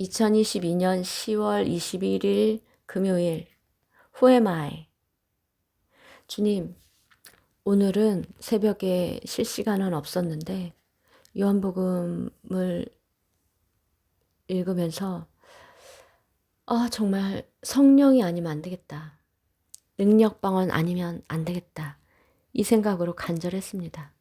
2022년 10월 21일 금요일 후에마이 주님 오늘은 새벽에 실시간은 없었는데 요한복음을 읽으면서 아 정말 성령이 아니면 안 되겠다. 능력 방언 아니면 안 되겠다. 이 생각으로 간절했습니다.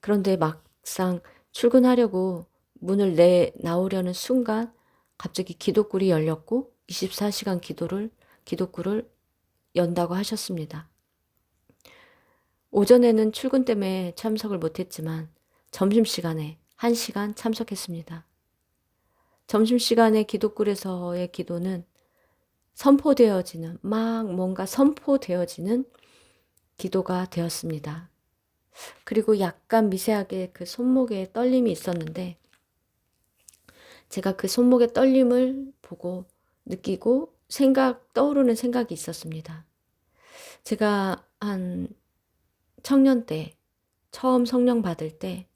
그런데 막상 출근하려고 문을 내 나오려는 순간 갑자기 기도굴이 열렸고 24시간 기도를 기도굴을 연다고 하셨습니다. 오전에는 출근 때문에 참석을 못했지만 점심시간에 1시간 참석했습니다. 점심시간에 기도굴에서의 기도는 선포되어지는, 막 뭔가 선포되어지는 기도가 되었습니다. 그리고 약간 미세하게 그 손목에 떨림이 있었는데, 제가 그 손목의 떨림을 보고 느끼고 생각, 떠오르는 생각이 있었습니다. 제가 한 청년 때, 처음 성령 받을 때,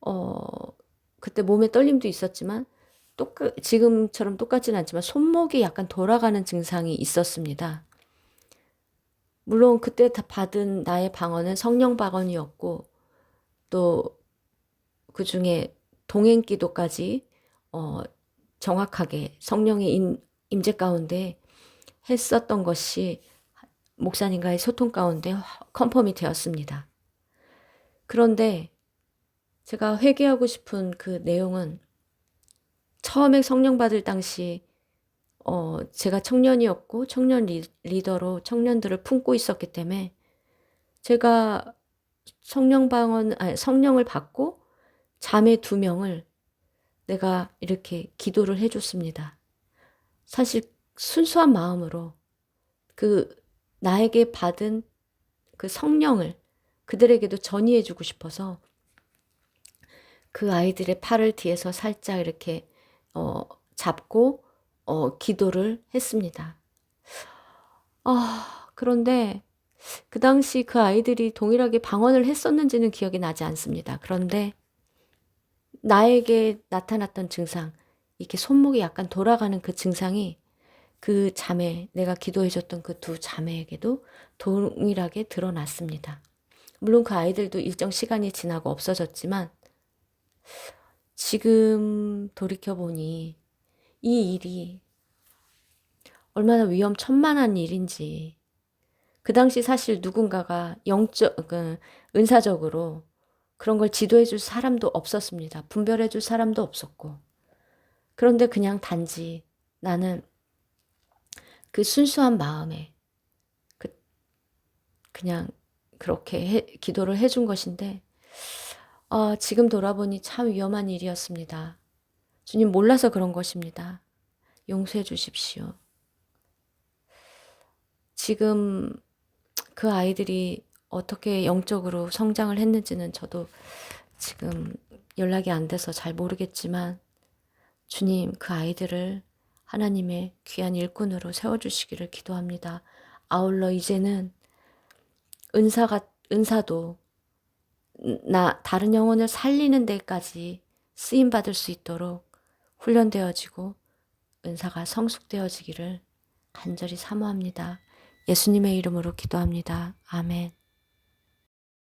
어, 그때 몸에 떨림도 있었지만, 똑같, 지금처럼 똑같지는 않지만, 손목이 약간 돌아가는 증상이 있었습니다. 물론 그때 다 받은 나의 방언은 성령 방언이었고, 또 그 중에 동행 기도까지 어, 정확하게 성령의 임, 임재 가운데 했었던 것이 목사님과의 소통 가운데 컨펌이 되었습니다. 그런데 제가 회개하고 싶은 그 내용은 처음에 성령 받을 당시 어, 제가 청년이었고 청년 리, 리더로 청년들을 품고 있었기 때문에 제가 성령 방언 아니 성령을 받고 자매 두 명을 내가 이렇게 기도를 해줬습니다. 사실 순수한 마음으로 그 나에게 받은 그 성령을 그들에게도 전이해주고 싶어서 그 아이들의 팔을 뒤에서 살짝 이렇게 어, 잡고 어, 기도를 했습니다. 아, 그런데 그 당시 그 아이들이 동일하게 방언을 했었는지는 기억이 나지 않습니다. 그런데 나에게 나타났던 증상, 이렇게 손목이 약간 돌아가는 그 증상이 그 자매, 내가 기도해줬던 그 두 자매에게도 동일하게 드러났습니다. 물론 그 아이들도 일정 시간이 지나고 없어졌지만, 지금 돌이켜보니 이 일이 얼마나 위험천만한 일인지, 그 당시 사실 누군가가 영적, 그 은사적으로 그런 걸 지도해 줄 사람도 없었습니다. 분별해 줄 사람도 없었고. 그런데 그냥 단지 나는 그 순수한 마음에 그 그냥 그렇게 해, 기도를 해준 것인데 어, 지금 돌아보니 참 위험한 일이었습니다. 주님 몰라서 그런 것입니다. 용서해 주십시오. 지금 그 아이들이 어떻게 영적으로 성장을 했는지는 저도 지금 연락이 안 돼서 잘 모르겠지만 주님 그 아이들을 하나님의 귀한 일꾼으로 세워주시기를 기도합니다. 아울러 이제는 은사가, 은사도 나, 다른 영혼을 살리는 데까지 쓰임받을 수 있도록 훈련되어지고 은사가 성숙되어지기를 간절히 사모합니다. 예수님의 이름으로 기도합니다. 아멘.